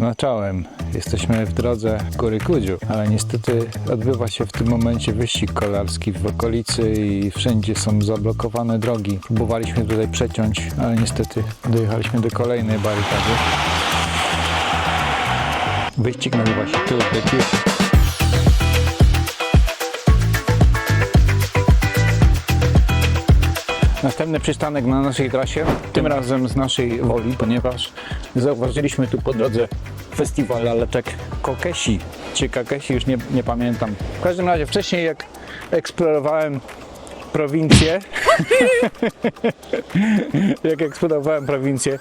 No czołem. Jesteśmy w drodze Góry Kudziu, ale niestety odbywa się w tym momencie wyścig kolarski w okolicy i wszędzie są zablokowane drogi. Próbowaliśmy tutaj przeciąć, ale niestety dojechaliśmy do kolejnej barykady. Wyścig nazywa się Tour de Następny przystanek na naszej trasie, tym razem z naszej woli, ponieważ zauważyliśmy tu po drodze festiwal laleczek Kokeshi, czy Kakeshi, już nie, nie pamiętam. W każdym razie wcześniej jak eksplorowałem prowincję, jak eksplorowałem prowincję,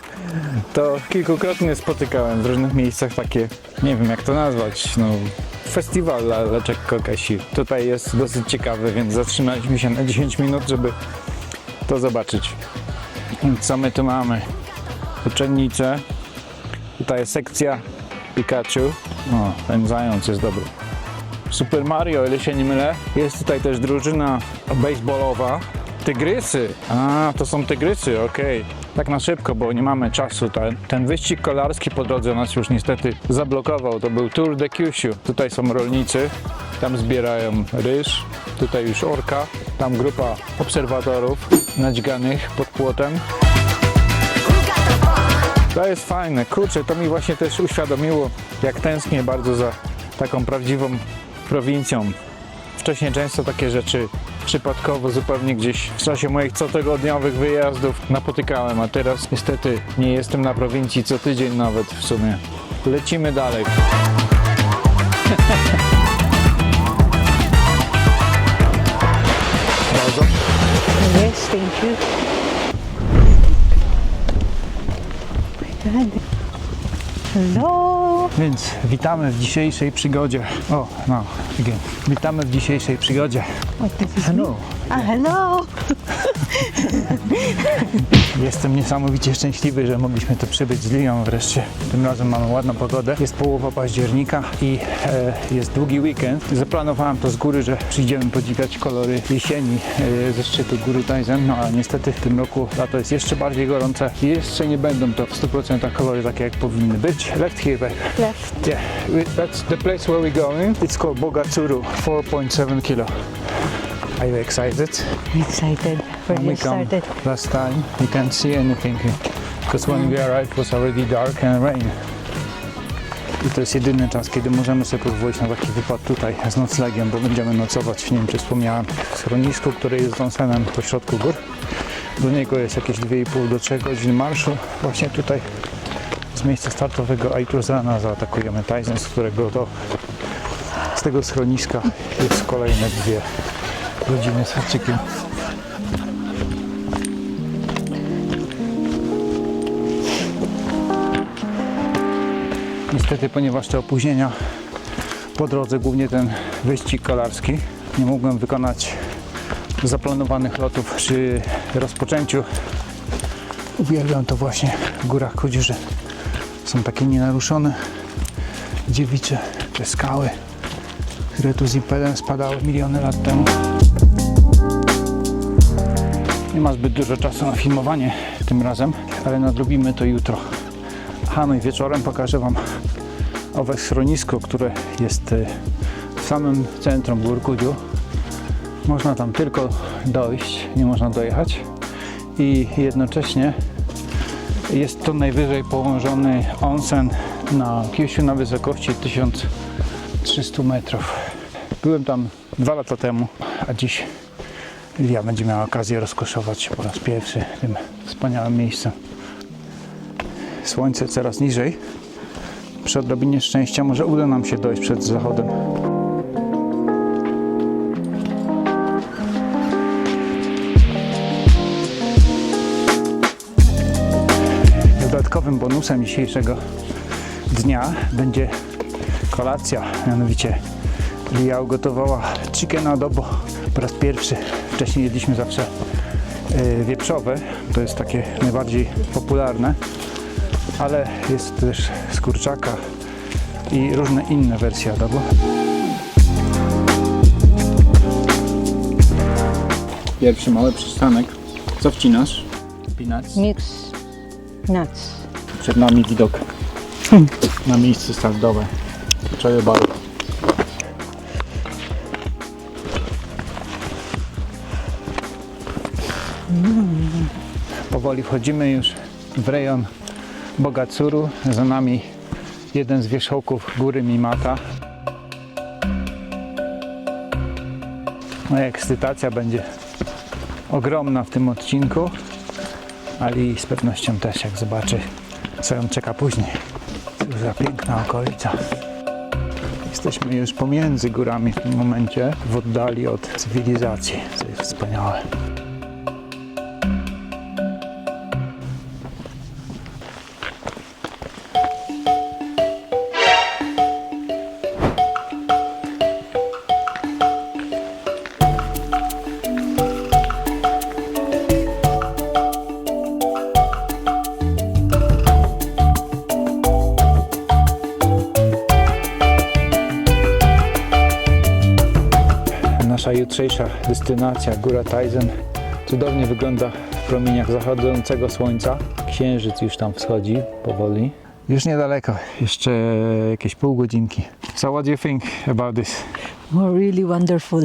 to kilkukrotnie spotykałem w różnych miejscach takie, nie wiem jak to nazwać, no festiwal laleczek Kokeshi. Tutaj jest dosyć ciekawy, więc zatrzymaliśmy się na 10 minut, żeby to zobaczyć. Co my tu mamy? Uczennice. Tutaj jest sekcja Pikachu. O, ten zając jest dobry. Super Mario, ile się nie mylę. Jest tutaj też drużyna baseballowa. Tygrysy. A, to są tygrysy, okej. Tak na szybko, bo nie mamy czasu. Ten, ten wyścig kolarski po drodze nas już niestety zablokował. To był Tour de Kyushu. Tutaj są rolnicy. Tam zbierają ryż. Tutaj już orka. Tam grupa obserwatorów nadźganych pod płotem. To jest fajne. Kurczę, to mi właśnie też uświadomiło, jak tęsknię bardzo za taką prawdziwą prowincją. Wcześniej często takie rzeczy przypadkowo zupełnie gdzieś w czasie moich cotygodniowych wyjazdów napotykałem, a teraz niestety nie jestem na prowincji co tydzień nawet w sumie. Lecimy dalej. Bardzo. Yes, thank you. Hello. Więc witamy w dzisiejszej przygodzie. O, no, again. Witamy w dzisiejszej przygodzie. Hello. Ah, hello. Jestem niesamowicie szczęśliwy, że mogliśmy tu przybyć z Lilią wreszcie. Tym razem mamy ładną pogodę. Jest połowa października i e, jest długi weekend. Zaplanowałem to z góry, że przyjdziemy podziwiać kolory jesieni e, ze szczytu góry Tajzen, no a niestety w tym roku lato jest jeszcze bardziej gorące i jeszcze nie będą to w 100% kolory takie jak powinny być. Left here, babe. Left. Yeah, we- that's the place where we're going. It's called Bogatsuru, 4.7 kilo. Are you excited? Excited. When we started. last time, you can't see anything because when we arrived it was already dark and rain. I to jest jedyny czas, kiedy możemy sobie pozwolić na taki wypad tutaj z noclegiem, bo będziemy nocować, nie wiem czy wspomniałem, w schronisku, które jest z onsenem po środku gór. Do niego jest jakieś 2,5 do 3 godzin marszu. Właśnie tutaj z miejsca startowego, a jutro z rana zaatakujemy Tyson, z którego to z tego schroniska jest kolejne dwie godziny z. Niestety, ponieważ te opóźnienia po drodze, głównie ten wyścig kolarski, nie mogłem wykonać zaplanowanych lotów przy rozpoczęciu. Uwielbiam to właśnie w górach Kudziu, że są takie nienaruszone dziewicze, te skały, które tu z impelem spadały miliony lat temu. Nie ma zbyt dużo czasu na filmowanie tym razem, ale nadrobimy to jutro. Aha, no i wieczorem pokażę Wam owe schronisko, które jest e, w samym centrum Gór Kudziu. Można tam tylko dojść, nie można dojechać i jednocześnie jest to najwyżej położony onsen na Kyushu na wysokości 1300 metrów. Byłem tam dwa lata temu, a dziś Lia będzie miała okazję rozkoszować się po raz pierwszy tym wspaniałym miejscem. Słońce coraz niżej. Przy odrobinie szczęścia może uda nam się dojść przed zachodem. Dodatkowym bonusem dzisiejszego dnia będzie kolacja, mianowicie Lia ugotowała chicken adobo po raz pierwszy. Wcześniej jedliśmy zawsze y, wieprzowe, to jest takie najbardziej popularne, ale jest też z kurczaka i różne inne wersje adobo. Pierwszy mały przystanek. Co wcinasz? Peanuts. Mix nuts. Przed nami widok Na miejsce startowe. Czaję baru. Powoli wchodzimy już w rejon Bogacuru. Za nami jeden z wierzchołków góry Mimata. Moja ekscytacja będzie ogromna w tym odcinku, Ali z pewnością też, jak zobaczy, co ją czeka później. Cóż za piękna okolica. Jesteśmy już pomiędzy górami w tym momencie, w oddali od cywilizacji, co jest wspaniałe. Nasza jutrzejsza destynacja, Góra Tajzen, cudownie wygląda w promieniach zachodzącego słońca. Księżyc już tam wschodzi powoli. Już niedaleko, jeszcze jakieś pół godzinki. So what do you think about this? Oh, really wonderful.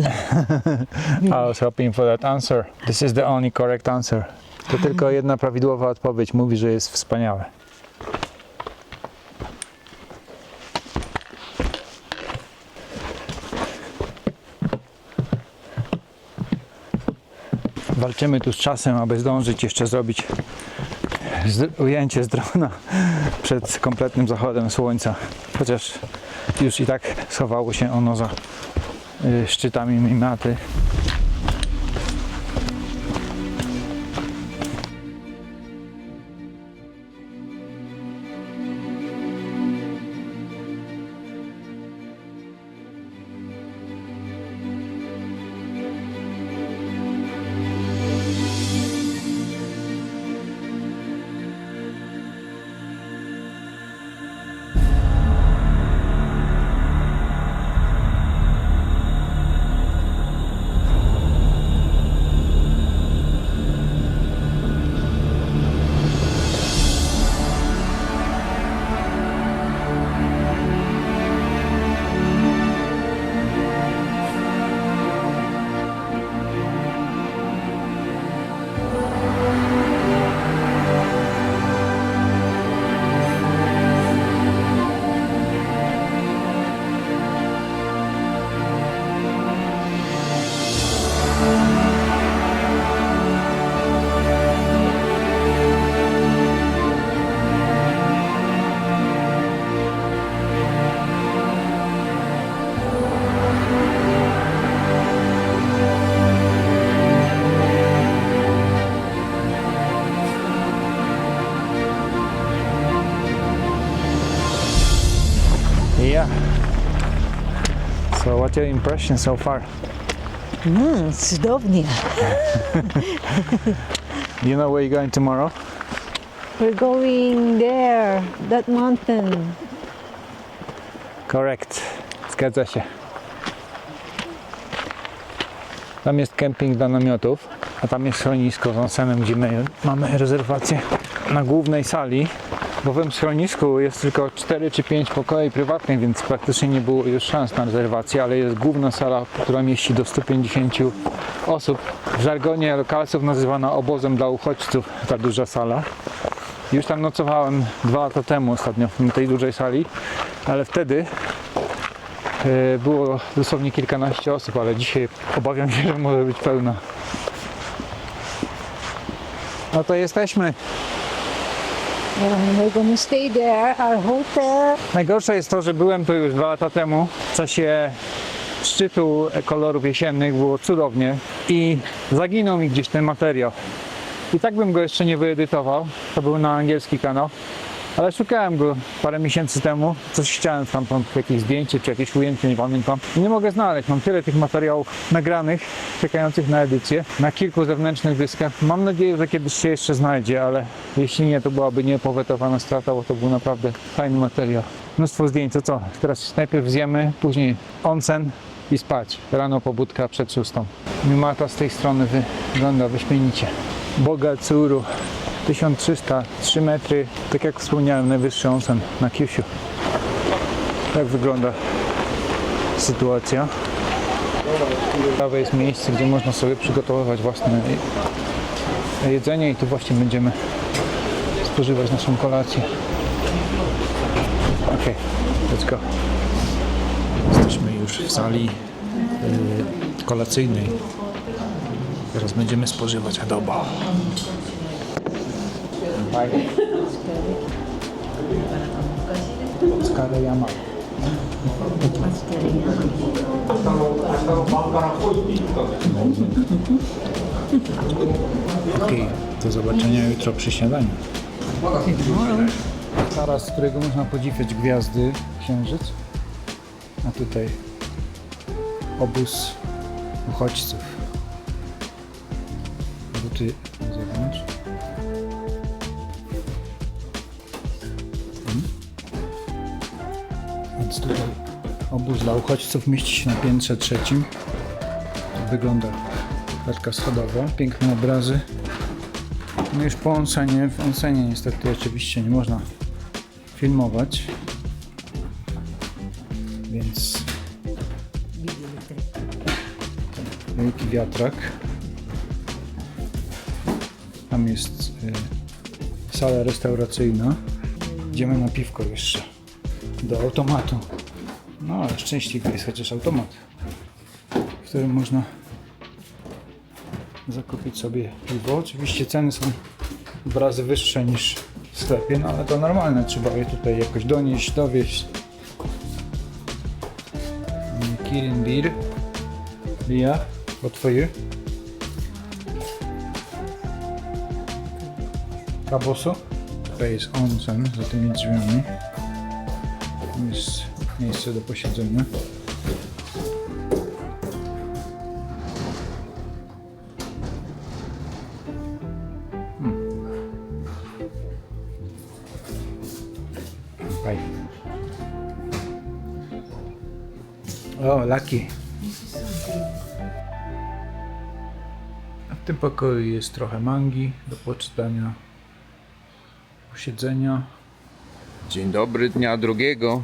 I was hoping for that answer. This is the only correct answer. To tylko jedna prawidłowa odpowiedź mówi, że jest wspaniałe. Walczymy tu z czasem, aby zdążyć jeszcze zrobić ujęcie z drona przed kompletnym zachodem słońca. Chociaż już i tak schowało się ono za y, szczytami Mimaty. What's your impression so far? Mm, cudownie. You know where you're going tomorrow? We're going there, that mountain. Correct. Zgadza się. Tam jest kemping dla namiotów, a tam jest schronisko z onsenem, gdzie my mamy rezerwację na głównej sali. W tym schronisku jest tylko 4 czy 5 pokoi prywatnych, więc praktycznie nie było już szans na rezerwację, ale jest główna sala, która mieści do 150 osób. W żargonie lokalców nazywana obozem dla uchodźców, ta duża sala. Już tam nocowałem dwa lata temu ostatnio w tej dużej sali, ale wtedy e, było dosłownie kilkanaście osób, ale dzisiaj obawiam się, że może być pełna. No to jesteśmy. Stay there, our hotel. Najgorsze jest to, że byłem tu już dwa lata temu w czasie szczytu kolorów jesiennych, było cudownie i zaginął mi gdzieś ten materiał. I tak bym go jeszcze nie wyedytował, to był na angielski kanał, ale szukałem go parę miesięcy temu, coś chciałem tam, tam jakieś zdjęcie czy jakieś ujęcie, nie pamiętam. Nie mogę znaleźć, mam tyle tych materiałów nagranych, czekających na edycję, na kilku zewnętrznych dyskach. Mam nadzieję, że kiedyś się jeszcze znajdzie, ale jeśli nie, to byłaby niepowetowana strata, bo to był naprawdę fajny materiał. Mnóstwo zdjęć, to co? Teraz najpierw zjemy, później onsen i spać. Rano pobudka przed szóstą. Mimata z tej strony wygląda wyśmienicie. Bogacuru. 1303 metry, tak jak wspomniałem, najwyższy onsen na Kyushu. Tak wygląda sytuacja. Prawe jest miejsce, gdzie można sobie przygotowywać własne jedzenie i tu właśnie będziemy spożywać naszą kolację. Ok, let's go. Jesteśmy już w sali y, kolacyjnej. Teraz będziemy spożywać adobo. Bye. Yama. Okej, do zobaczenia jutro przy śniadaniu. Taras, z którego można podziwiać gwiazdy, księżyc. A tutaj obóz uchodźców. Buty Więc tutaj obóz dla uchodźców mieści się na piętrze trzecim. Tak wygląda klatka schodowa. Piękne obrazy. No już po onsenie, w onsenie niestety oczywiście nie można filmować. Więc wielki wiatrak. Tam jest y, sala restauracyjna. Idziemy na piwko jeszcze. Do automatu. No ale szczęśliwy jest chociaż automat, w którym można zakupić sobie piwo. Oczywiście ceny są dwa razy wyższe niż w sklepie, no ale to normalne, trzeba je tutaj jakoś donieść, dowieść. Kirin Beer. Lia, what for you? Kaboso. Tutaj jest onsen za tymi drzwiami. Jest miejsce do posiedzenia. Fajnie. O. A w tym pokoju jest trochę mangi do poczytania, posiedzenia. Dzień dobry, dnia drugiego.